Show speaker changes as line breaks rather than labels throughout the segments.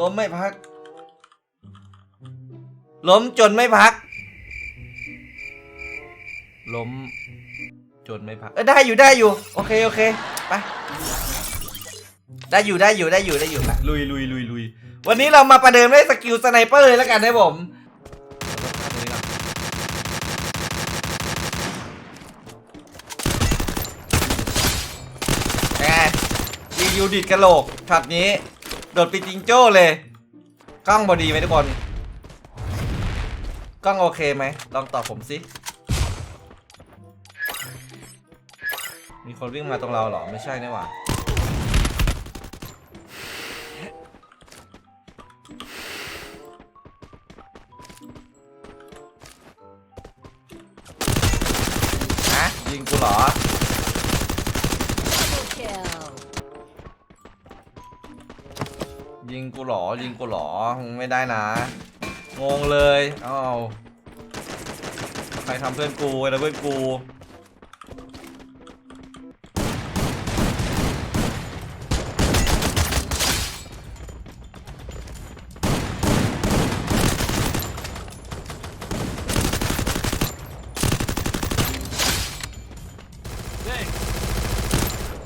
ล้มไม่พัก ล้มจนไม่พัก ล้มจนไม่พัก เออได้อยู่ได้อยู่ โอเคโอเคไปได้อยู่ได้อยู่ได้อยู่ได้อยู่ไปลุยลุยลุยลุยวันนี้เรามาประเดิมด้วยสกิลสไนเปอร์เลยแล้วกันนะผมไงรีวิวดิดกระโหลกช็อตนี้ โดดไปจิงโจ้เลยกล้องบอดีไหมทุกคนกล้องโอเคไหมลองตอบผมสิมีคนวิ่งมาตรงเราเหรอ ไม่ใช่นี่หว่าฮะยิงกูเหรอ หรอยิงกูหรอไม่ได้นะ งงเลยอ้าวใครทำเพื่อนกูไอ้นะเพื่อนกู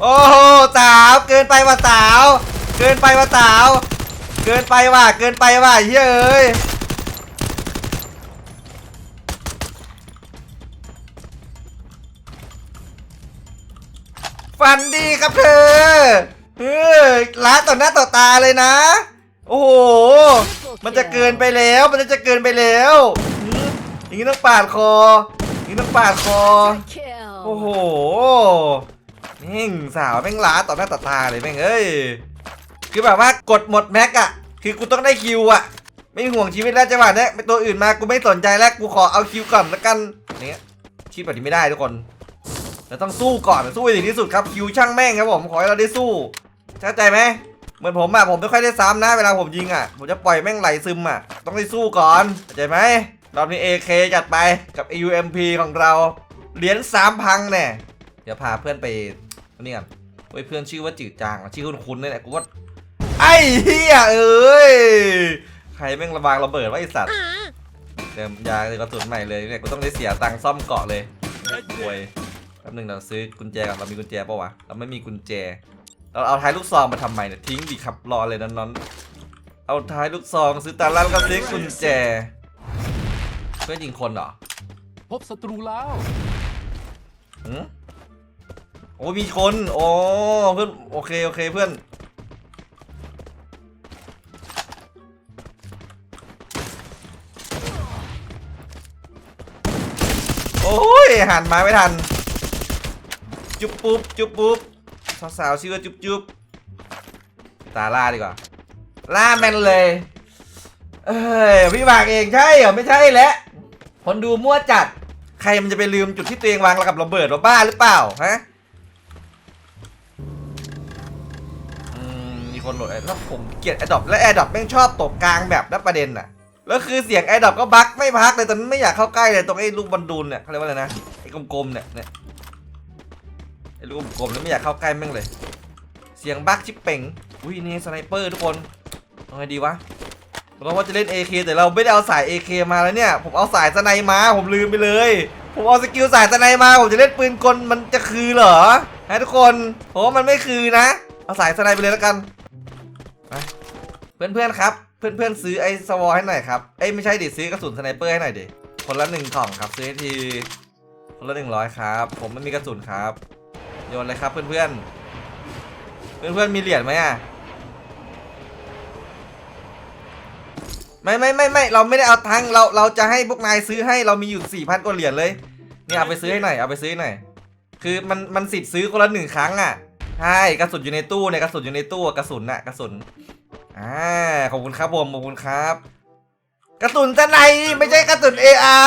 โอ้โหสาวเกินไปว่ะสาว เกินไปว่ะสาว เกินไปว่ะ เกินไปว่ะเฮ้ยฟันดีครับเธอเออล้าต่อหน้าต่อตาเลยนะ โอ้โห มันจะเกินไปแล้ว มันจะเกินไปแล้ว อย่างนี้ต้องปาดคอ อย่างนี้ต้องปาดคอ โอ้โหแม่งสาวแม่งล้าต่อหน้าต่อตาเลยแม่งเอ้ย คือแบบว่ากดหมดแม็กอะคือกูต้องได้คิวอะไม่ห่วงชีวิตแล้วจังหวะเนี้ยเป็นตัวอื่นมากูไม่สนใจแล้วกูขอเอาคิวก่อนละกันเนี้ยชีวิตแบบนี้ไม่ได้ทุกคนเราต้องสู้ก่อนสู้ให้ถึงที่สุดครับคิวช่างแม่งครับผมขอให้เราได้สู้เข้าใจไหมเหมือนผมอะผมไม่ค่อยได้ซ้ำนะเวลาผมยิงอะผมจะปล่อยแม่งไหลซึมอะต้องได้สู้ก่อนเข้าใจไหมรอบนี้ AK จัดไปกับ AUMP ของเราเหรียญสามพังแน่เดี๋ยวพาเพื่อนไปนี่ก่อนเฮ้เพื่อนชื่อว่าจืดจางชื่อคุ้นๆนี่แหละกูว่า ไอ้เหี้ยเอ้ย ใครแม่งระบางระเบิดวะไอสัตว์เติมยาเลยกระสุนใหม่เลยเนี่ยกูต้องได้เสียตังค์ซ่อมเกาะเลยป่วยแป๊บนึงเราซื้อกุญแจก่อนเรามีกุญแจปะวะเราไม่มีกุญแจ เราเอาท้ายลูกซองมาทำไมเนี่ยทิ้งดิครับรอเลยนอนๆเอาท้ายลูกซองซื้อตาล่าแล้วก็ซื้อกุญแจ เพื่อนยิงคนเหรอ
พบศัตรูแล้ว
หืมโอ้มีคน โอ้เพื่อนโอเคโอเคเพื่อน ยหันมาไม่ทัน จุ๊บปุ๊บจุ๊บปุ๊บสาวๆชื่อว่าจุ๊บจุ๊บตาล่าดีกว่า ล่าแมนเลย เอ้ยพี่บากเองใช่เหรอไม่ใช่แหละคนดูมั่วจัด ใครมันจะไปลืมจุดที่ตัวเองวางกับระเบิดว่าบ้าหรือเปล่าฮะอืมมีคนโหลดไอ้แล้วผมเกลียดแอดดอปและแอดดอปแม่งชอบตกกลางแบบนับประเด็นน่ะ แล้วคือเสียงแอดดอปก็บั๊กไม่พักเลยตอนนั้นไม่อยากเข้าใกล้เลยตรงไอ้ลูกบอลดูนเนี่ยเขาเรียกว่าอะไรนะไอ้กลมๆเนี่ยเนี่ยไอ้ลูกกลมๆแล้วไม่อยากเข้าใกล้แม่งเลย เสียงบั๊กชิปเป่งอุ้ยนี่สไนเปอร์ทุกคนเอาไงดีวะเราว่าจะเล่น AK แต่เราไม่ได้เอาสาย AK มาแล้วเนี่ยผมเอาสายสไนมาผมลืมไปเลย ผมเอาสกิลสายสไนมาผมจะเล่นปืนกลมันจะคือเหรอฮะทุกคนผมว่ามันไม่คือนะ เอาสายสไนไปเลยแล้วกันเพื่อนๆครับ เพื่อนๆซื้อไอ้สวอให้หน่อยครับ เอ้ยไม่ใช่ดิซื้อกระสุนสไนเปอร์ให้หน่อยดิ คนละหนึ่งกล่องครับซื้อให้ที คนละหนึ่งร้อยครับ ผมไม่มีกระสุนครับ โยนเลยครับเพื่อนๆ เพื่อนๆมีเหรียญไหมอะ ไม่ไม่ไม่ไม่เราไม่ได้เอาตังเราเราจะให้พวกนายซื้อให้เรามีอยู่สี่พันกว่าเหรียญเลย เนี่ยเอาไปซื้อให้หน่อยเอาไปซื้อให้หน่อย คือมันมันสิทธิ์ซื้อคนละหนึ่งครั้งอะ ใช่กระสุนอยู่ในตู้เนี่ยกระสุนอยู่ในตู้กระสุนน่ะกระสุน อ่าขอบคุณครับผมขอบคุณครับกระสุนจะไนไม่ใช่กระสุน AR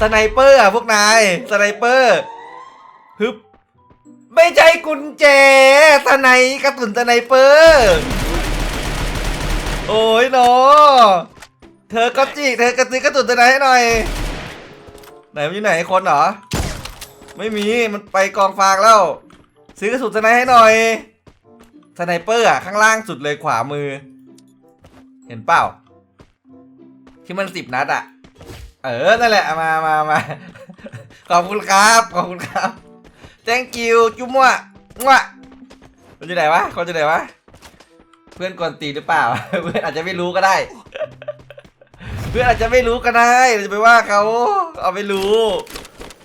สไนเปอร์อะพวกนายสไนเปอร์ฮึบไม่ใช่กุญแจสไนกระสุนสไนเปอร์โอ้ยโนเธอก็จิเธอกระตือกระตุนตัวไหนให้หน่อย ไหนมันอยู่ไหนคนเหรอ ไม่มีมันไปกองฟางแล้ว ซื้อกระสุนตัวไหนให้หน่อย สไนเปอร์อะข้างล่างสุดเลยขวามือ เห็นเปล่า ที่มันสิบนัดอะ เออ นั่นแหละ มามามาขอบคุณครับ ขอบคุณครับ thank you จุ๊มั่วมั่วมันจะไหนวะ คนจะไหนวะ เพื่อนกวนตีหรือเปล่า เพื่อนอาจจะไม่รู้ก็ได้ เพื่อนอาจจะไม่รู้ก็ได้เราจะไปว่าเขาเอาไม่รู้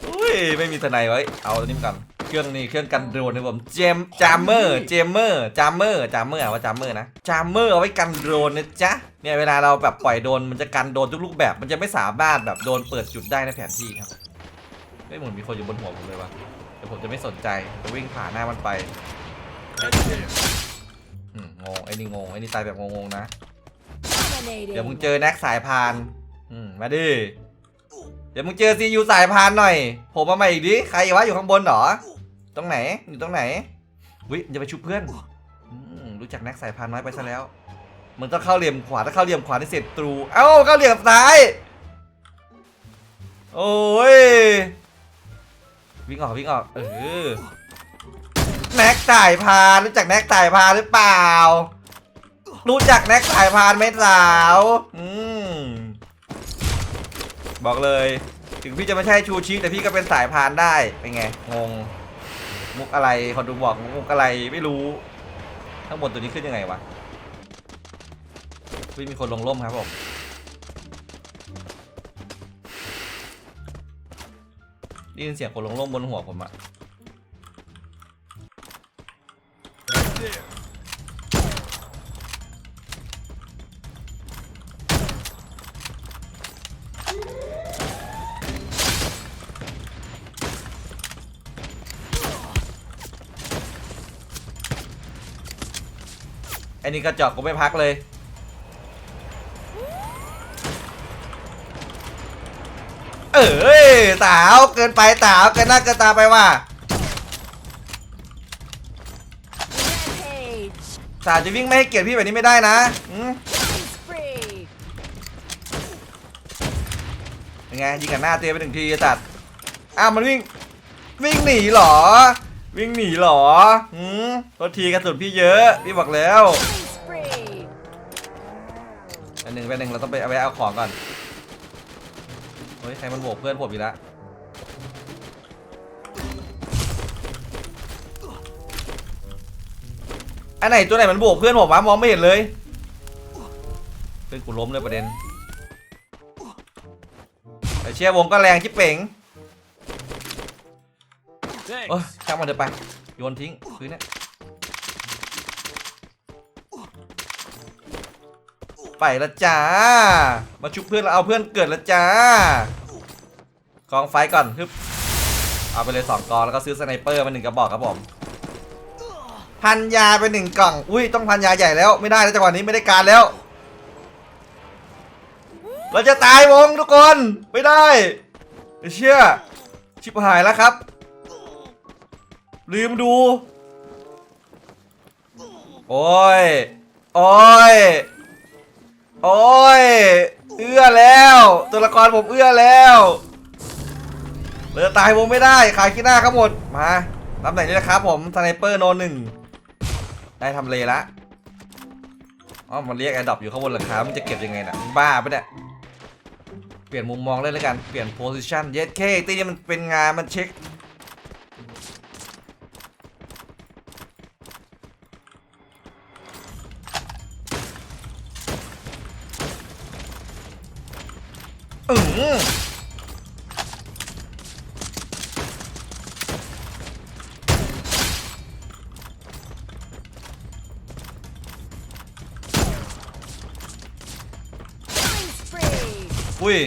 อุ้ย ไม่มีทนายไว้เอาตัวนี้ก่อน เครื่องนี้เครื่องกันโดรนนะผมเจมจามเมอร์เจมเมอร์จามเมอร์จามเมอร์ว่าจามเมอร์นะจามเมอร์เอาไว้กันโดรนนะจ๊ะเนี่ยเวลาเราแบบปล่อยโดนมันจะกันโดนทุกรูปแบบ มันจะไม่สามารถแบบโดนเปิดจุดได้ในแผนที่ครับเฮ้ยเหมือนมีคนอยู่บนหัวผมเลยวะแต่ผมจะไม่สนใจจะวิ่งผ่านหน้ามันไปงงไอ้นี่งงไอ้นี่ตายแบบงงๆนะ เดี๋ยวมึงเจอแน็กสายพานมาดิเดี๋ยวมึงเจอซียูสายพานหน่อย ผมมาใหม่อีกดิ ใครวะอยู่ข้างบนเหรอ ตรงไหน อยู่ตรงไหน วิจะไปชุบเพื่อนอืมรู้จักแน็กสายพานน้อยไปซะแล้วมึงต้องเข้าเหลี่ยมขวาถ้าเข้าเหลี่ยมขวาที่เสร็จตรู เอ้าเข้าเหลี่ยมซ้าย โอ้ย วิ่งออกวิ่งออก เออ แน็กสายพานรู้จักแน็กสายพานหรือเปล่า รู้จักแน็กสายพานไหมสาว อืม บอกเลย ถึงพี่จะไม่ใช่ชูชิแต่พี่ก็เป็นสายพานได้ เป็นไง งง มุกอะไรคนดูบอกมุกอะไรไม่รู้ข้างบนตัวนี้ขึ้นยังไงวะพี่มีคนลงร่มครับผมได้ยินเสียงคนลงร่มบนหัวผมอะ ไอ้นี่กระจอกกูไม่พักเลย เอ้ยสาวเกินไปสาวเกินหน้าเกินตาไปว่ะสาวจะวิ่งไม่ให้เกียรติพี่แบบนี้ไม่ได้นะยังไงยิงกันหน้าเตียไปหนึ่งทีตัดอ้าวมันวิ่งวิ่งหนีเหรอ วิ่งหนีเหรออืมตัวทีกระสุนพี่เยอะ พี่บอกแล้วอันหนึ่งไปหนึ่งเราต้องไปเอาไปเอาของก่อน เฮ้ย ใครมันโบกเพื่อนผมอีกแล้วอันไหนตัวไหนมันโบกเพื่อนผมวะมองไม่เห็นเลยเพื่อนกูล้มเลยประเด็นแต่เชียวงก็แรงชิบเป๋ง โอ้ยช่างมันเถอะไป โยนทิ้งพื้นเนี่ยไปละจ้า มาชุบเพื่อนแล้วเอาเพื่อนเกิดล้วจ้ากองไฟก่อนฮึบเอาไปเลยสองกองแล้วก็ซื้อสไนเปอร์มาหนึ่งกระบอกครับผมพันยาไปหนึ่งกล่อง อุ้ยต้องพันยาใหญ่แล้วไม่ได้แล้วจังหวะนี้ไม่ได้การแล้ว เราจะตายวงทุกคน ไม่ได้เชื่อ ชิบหายแล้วครับ ลืมดู โอ้ย โอ้ย โอ้ย เอื้อแล้ว ตัวละครผมเอื้อแล้วเหลือตายวงไม่ได้ ขายขี้หน้าครับหมด มาตำแหน่งนี้นะครับผมสไนเปอร์โนหนึ่ง ได้ทำเลละอ๋อมันเรียกแอร์ดรอปอยู่ข้างบนหลังคา มันจะเก็บยังไงน่ะ บ้าปะเนี่ย เปลี่ยนมุมมองเลยแล้วกัน เปลี่ยนโพซิชันเย็ดเคตีนี่มันเป็นงานมันเช็ค เอ
อ
อุ้ย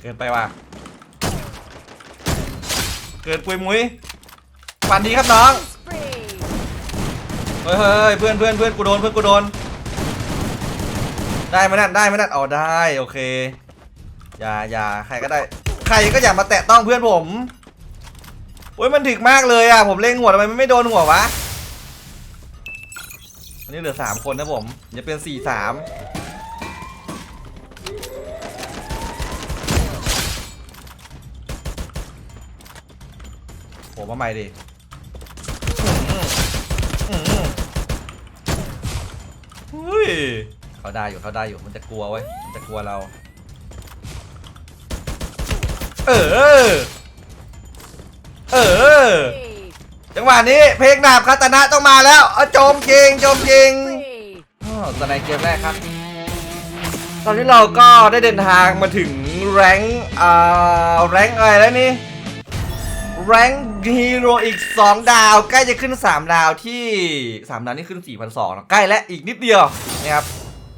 เกินไปว่ะ เกินปุยมุ้ยฝันดีครับน้องเฮ้ยเฮ้ยเพื่อนเพื่อนเพื่อนกูโดนเพื่อนกูโดน ได้ไหมนั่นได้ไหมนั่นเอได้โอเคอย่าอย่าใครก็ได้ ใครก็อย่ามาแตะต้องเพื่อนผมโอ้ยมันถึกมากเลยอะผมเล็งหัวทำไมมันไม่โดนหัววะอันนี้เหลือสามคนนะผมอย่าเป็นสี่สาม โหมาใหม่ดิอืมอืมอุ้ยเขาได้อยู่เขาได้อยู่มันจะกลัวไว้ยมันจะกลัวเรา เออ เออ
Spree.
จังหวะนี้เพลงดาบคาตานะต้องมาแล้วเอาโจมเก่งโจมเก่ง
Spree.
อ๋อตอนในเกมแรกครับ ตอนนี้เราก็ได้เดินทางมาถึงแรงค์อ่าแรงค์อะไรแล้วนี่ แรงฮีโร่อีก 2 ดาว ใกล้จะขึ้น 3 ดาวที่ 3 ดาวนี่ขึ้น 4,200ใกล้และอีกนิดเดียวนะครับ